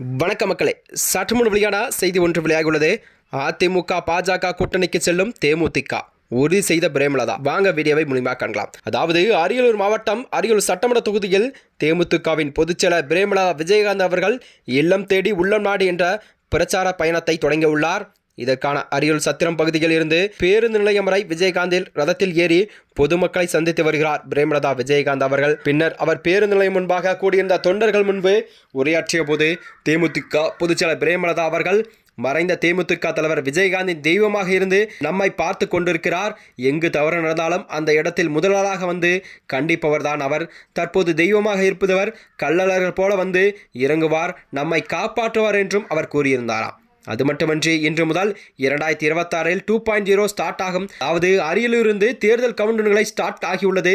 வணக்க மக்களே. சற்று முன் வெளியான செய்தி ஒன்று வெளியாகியுள்ளது. அதிமுக பாஜக கூட்டணிக்கு செல்லும் தேமுதிக. உறுதி செய்த பிரேமலதா. வாங்க வீடியோவை முழுமையாக காணலாம் அதாவது அரியலூர் மாவட்டம் அரியலூர் சட்டமன்ற தொகுதியில் தேமுதிகவின் பொதுச்செயலர் பிரேமலதா விஜயகாந்த் அவர்கள் இல்லம் தேடி உள்ளம் நாடு என்ற பிரச்சார பயணத்தை தொடங்கியுள்ளார். இதற்கான அரியல் சத்திரம் பகுதியில் இருந்து பேருந்து நிலையம் வரை விஜயகாந்தில் ரதத்தில் ஏறி பொதுமக்களை சந்தித்து வருகிறார் பிரேமலதா விஜயகாந்த் அவர்கள். பின்னர் அவர் பேருந்து நிலையம் முன்பாக கூடியிருந்த தொண்டர்கள் முன்பு உரையாற்றிய போது தேமுதிக பொதுச்செயலர் பிரேமலதா அவர்கள் மறைந்த தேமுதிக தலைவர் விஜயகாந்தின் தெய்வமாக இருந்து நம்மை பார்த்து கொண்டிருக்கிறார். எங்கு தவறு நடந்தாலும் அந்த இடத்தில் முதலாளாக வந்து கண்டிப்பவர்தான் அவர். தற்போது தெய்வமாக இருப்பவர் கள்ளழகர் போல வந்து இறங்குவார் நம்மை காப்பாற்றுவார் என்றும் அவர் கூறியிருந்தாராம். அது மட்டுமன்றி இன்று முதல் இரண்டாயிரத்தி இருபத்தாறில் டூ பாயிண்ட் ஜீரோ ஸ்டார்ட் ஆகும். அதாவது அரியலிருந்து தேர்தல் கவுண்டர்களை ஸ்டார்ட் ஆகியுள்ளது.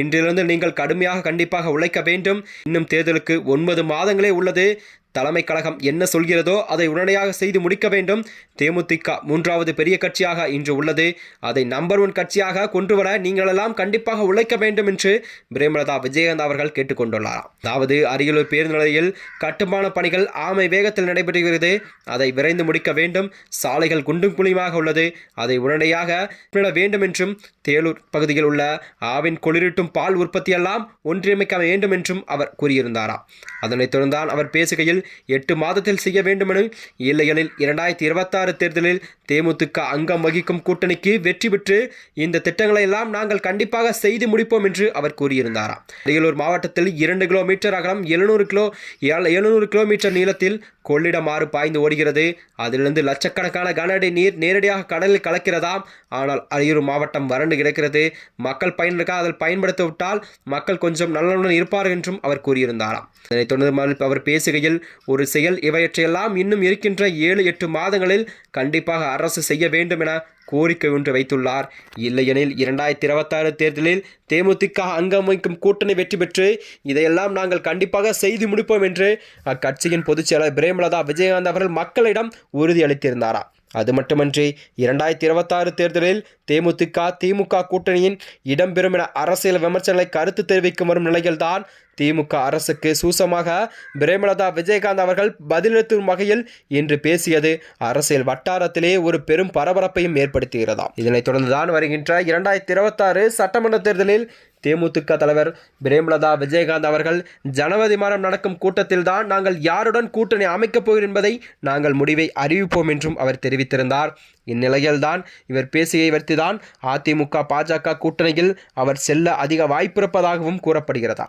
இன்றிலிருந்து நீங்கள் கடுமையாக கண்டிப்பாக உழைக்க வேண்டும். இன்னும் தேர்தலுக்கு ஒன்பது மாதங்களே உள்ளது. தலைமை கழகம் என்ன சொல்கிறதோ அதை உடனடியாக செய்து முடிக்க வேண்டும். தேமுதிக மூன்றாவது பெரிய கட்சியாக இன்று உள்ளது. அதை நம்பர் ஒன் கட்சியாக கொண்டு வர நீங்களெல்லாம் கண்டிப்பாக உழைக்க வேண்டும் என்று பிரேமலதா விஜயகாந்த் அவர்கள் கேட்டுக்கொண்டுள்ளாராம் அதாவது அரியலூர் பேருந்து நிலையில் கட்டுமான பணிகள் ஆமை வேகத்தில் நடைபெறுகிறது. அதை விரைந்து முடிக்க வேண்டும். சாலைகள் குண்டும் குழியுமாக உள்ளது. அதை உடனடியாக வேண்டும் என்றும் தேலூர் பகுதியில் உள்ள ஆவின் குளிரூட்டும் பால் உற்பத்தியெல்லாம் ஒன்றியமைக்க வேண்டும் என்றும் அவர் கூறியிருந்தாராம். அதனைத் தொடர்ந்தான் அவர் பேசுகையில் எட்டு மாதத்தில் செய்ய வேண்டுமெனும் இல்லையெனில் இரண்டாயிரத்தி இருபத்தாறு தேர்தலில் தேமுதிக அங்கம் வகிக்கும் கூட்டணிக்கு வெற்றி பெற்று இந்த திட்டங்களை எல்லாம் நாங்கள் கண்டிப்பாக செய்து முடிப்போம் என்று அவர் கூறியிருந்தாராம். அரியலூர் மாவட்டத்தில் இரண்டு கிலோமீட்டர் அகலம் எழுநூறு கிலோ எழுநூறு கிலோமீட்டர் நீளத்தில் கொள்ளிடம் ஆறு பாய்ந்து ஓடுகிறது. அதிலிருந்து லட்சக்கணக்கான கனஅடி நீர் நேரடியாக கடலில் கலக்கிறதாம் ஆனால் அரியூர் மாவட்டம் வறண்டு கிடக்கிறது. மக்கள் பயனருக்காக அதில் பயன்படுத்த விட்டால் மக்கள் கொஞ்சம் நல்லனுடன் இருப்பார்கள் என்றும் அவர் கூறியிருந்தாராம். இதனைத் தொடர்ந்து அவர் பேசுகையில் ஒரு செயல் இவையற்றையெல்லாம் இன்னும் இருக்கின்ற ஏழு எட்டு மாதங்களில் கண்டிப்பாக அரசு செய்ய வேண்டும் என கோரிக்கை ஒன்று வைத்துள்ளார். இல்லையெனில் இரண்டாயிரத்தி இருபத்தாறு தேர்தலில் தேமுதிக அங்கம் வகிக்கும் கூட்டணி வெற்றி பெற்று இதையெல்லாம் நாங்கள் கண்டிப்பாக செய்து முடிப்போம் என்று அக்கட்சியின் பொதுச் செயலர் பிரேமலதா விஜயகாந்த் அவர்கள் மக்களிடம் உறுதியளித்திருந்தாரா அது மட்டுமன்றி இரண்டாயிரத்தி இருபத்தாறு தேர்தலில் தேமுதிக திமுக கூட்டணியின் இடம்பெறும் என அரசியல் விமர்சனங்களை கருத்து தெரிவிக்கும் வரும் நிலையில்தான் திமுக அரசுக்கு சூசமாக பிரேமலதா விஜயகாந்த் அவர்கள் பதிலளித்தும் வகையில் இன்று பேசியது. அரசியல் வட்டாரத்திலே ஒரு பெரும் பரபரப்பையும் ஏற்படுத்துகிறதாம் இதனைத் தொடர்ந்துதான் வருகின்ற இரண்டாயிரத்தி இருபத்தாறு சட்டமன்ற தேர்தலில் தேமுதிக தலைவர் பிரேமலதா விஜயகாந்த் அவர்கள் ஜனவரி மாதம் நடக்கும் கூட்டத்தில் தான் நாங்கள் யாருடன் கூட்டணி அமைக்கப் போகிறோம் என்பதை நாங்கள் முடிவை அறிவிப்போம் என்றும் அவர் தெரிவித்திருந்தார். இந்நிலையில்தான் இவர் பேசியை வைத்துதான் அதிமுக பாஜக கூட்டணியில் அவர் செல்ல அதிக வாய்ப்பிருப்பதாகவும் கூறப்படுகிறதா